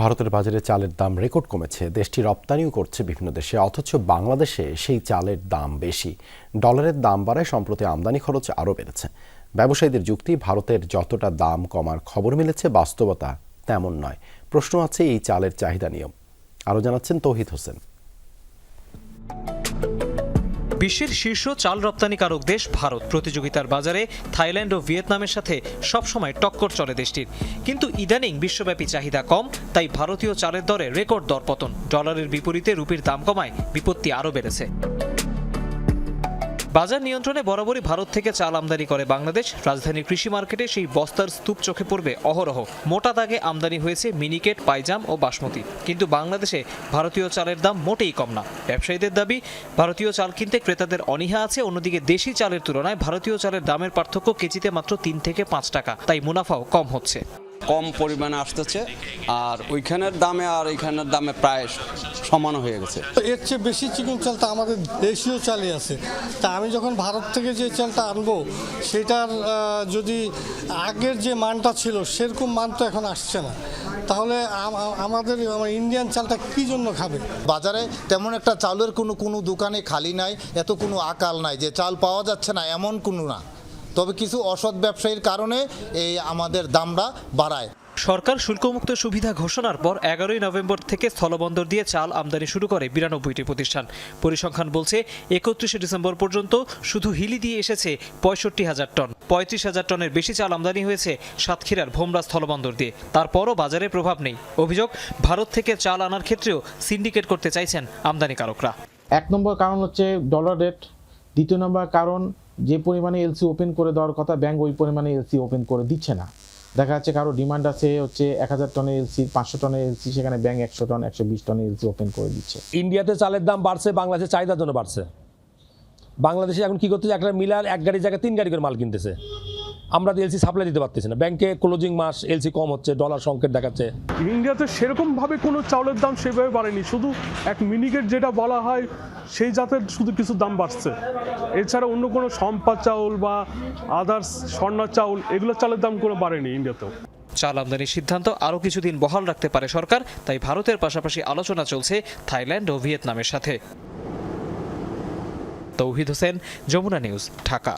ভারতের বাজারে চালের দাম রেকর্ড কমেছে। দেশটি রপ্তানিও করছে বিভিন্ন দেশে, অথচ বাংলাদেশে সেই চালের দাম বেশি। ডলারের দাম বাড়ায় সম্প্রতি আমদানি খরচ আরও বেড়েছে। ব্যবসায়ীদের যুক্তি, ভারতের যতটা দাম কমার খবর মিলেছে, বাস্তবতা তেমন নয়। প্রশ্ন আছে এই চালের চাহিদা নিয়ম আরও জানাচ্ছেন তৌহিদ হোসেন। বিশ্বের শীর্ষ চাল রপ্তানিকারক দেশ ভারত। প্রতিযোগিতার বাজারে থাইল্যান্ড ও ভিয়েতনামের সাথে সবসময় টক্কর চলে দেশটির। কিন্তু ইদানিং বিশ্বব্যাপী চাহিদা কম, তাই ভারতীয় চালের দরে রেকর্ড দরপতন। ডলারের বিপরীতে রুপির দাম কমায়, বিপত্তি আরও বেড়েছে। বাজার নিয়ন্ত্রণে বরাবরই ভারত থেকে চাল আমদানি করে বাংলাদেশ। রাজধানীর কৃষি মার্কেটে সেই বস্তার স্তূপ চোখে পড়বে অহরহ। মোটা দাগে আমদানি হয়েছে মিনিকেট পাইজাম ও বাসমতি। কিন্তু বাংলাদেশে ভারতীয় চালের দাম মোটেই কম না। ব্যবসায়ীদের দাবি, ভারতীয় চাল কিনতে ক্রেতাদের অনীহা আছে। অন্যদিকে দেশি চালের তুলনায় ভারতীয় চালের দামের পার্থক্য কেজিতে মাত্র তিন থেকে পাঁচ টাকা। তাই মুনাফাও কম হচ্ছে। কম পরিমাণে আসতেছে আর ওইখানের দামে আর এইখানের দামে প্রায় সমান হয়ে গেছে। তো এর চেয়ে বেশি চিকন চালটা আমাদের দেশীয় চালই আছে। তা আমি যখন ভারত থেকে যে চালটা আনব সেটার যদি আগের যে মানটা ছিল সেরকম মান তো এখন আসছে না। তাহলে আম- আম- আমাদের ইন্ডিয়ান চালটা কি জন্য খাবে? বাজারে তেমন একটা চালের কোনো কোনো দোকানে খালি নাই এত কোনো আকাল নাই যে চাল পাওয়া যাচ্ছে না এমন কোনো না। তবে কিছু অসৎ ব্যবসায়ীর কারণে এই আমাদের দামটা বাড়ায়। সরকার শুল্কমুক্ত সুবিধা ঘোষণার পর এগারোই নভেম্বর থেকে স্থলবন্দর দিয়ে চাল আমদানি শুরু করে বিরানব্বইটি প্রতিষ্ঠান। পরিসংখ্যান বলছে একত্রিশে ডিসেম্বর পর্যন্ত শুধু হিলি দিয়ে এসেছে পঁয়ষট্টি হাজার টন। পঁয়ত্রিশ হাজার টনের বেশি চাল আমদানি হয়েছে সাতক্ষীরার ভোমরা স্থলবন্দর দিয়ে। তারপরও বাজারে প্রভাব নেই। অভিযোগ ভারত থেকে চাল আনার ক্ষেত্রেও সিন্ডিকেট করতে চাইছেন আমদানিকারকরা। এক নম্বর কারণ হচ্ছে ডলার রেট দ্বিতীয় নম্বর কারণ যে পরিমাণে এলসি ওপেন করে দেওয়ার কথা ব্যাঙ্ক ওই পরিমাণে এলসি ওপেন করে দিচ্ছে না। দেখা যাচ্ছে কারও ডিমান্ড আছে হচ্ছে এক হাজার টনের এলসি পাঁচশো টনের এলসি সেখানে ব্যাংক একশো টন, একশো বিশ টনের এলসি ওপেন করে দিচ্ছে। ইন্ডিয়াতে চালের দাম বাড়ছে বাংলাদেশে চাহিদার জন্য বাড়ছে। বাংলাদেশে এখন কি করতেছে, একটা মিলার, এক গাড়ি জায়গায় তিন গাড়ি করে মাল কিনতেছে। আমরা তো এলসি সাপ্লাই দিতে পারতেছি না। ব্যাংকে ক্লোজিং মাস এলসি কম হচ্ছে ডলার সংকেত দেখাচ্ছে। ইন্ডিয়াতে সেরকমভাবে কোনো চাউলের দাম সেভাবে বাড়েনি। শুধু এক মিনিকেট যেটা বলা হয় সেই জাতের শুধু কিছু দাম বাড়ছে। এছাড়া অন্য কোনো সম্পা চাউল বা আদার্স স্বর্ণা চাউল এগুলো চালের দাম কোনো বাড়েনি ইন্ডিয়াতেও চাল আমদানির সিদ্ধান্ত আরও কিছুদিন বহাল রাখতে পারে সরকার তাই ভারতের পাশাপাশি আলোচনা চলছে থাইল্যান্ড ও ভিয়েতনামের সাথে। তৌহিদ হোসেন যমুনা নিউজ ঢাকা।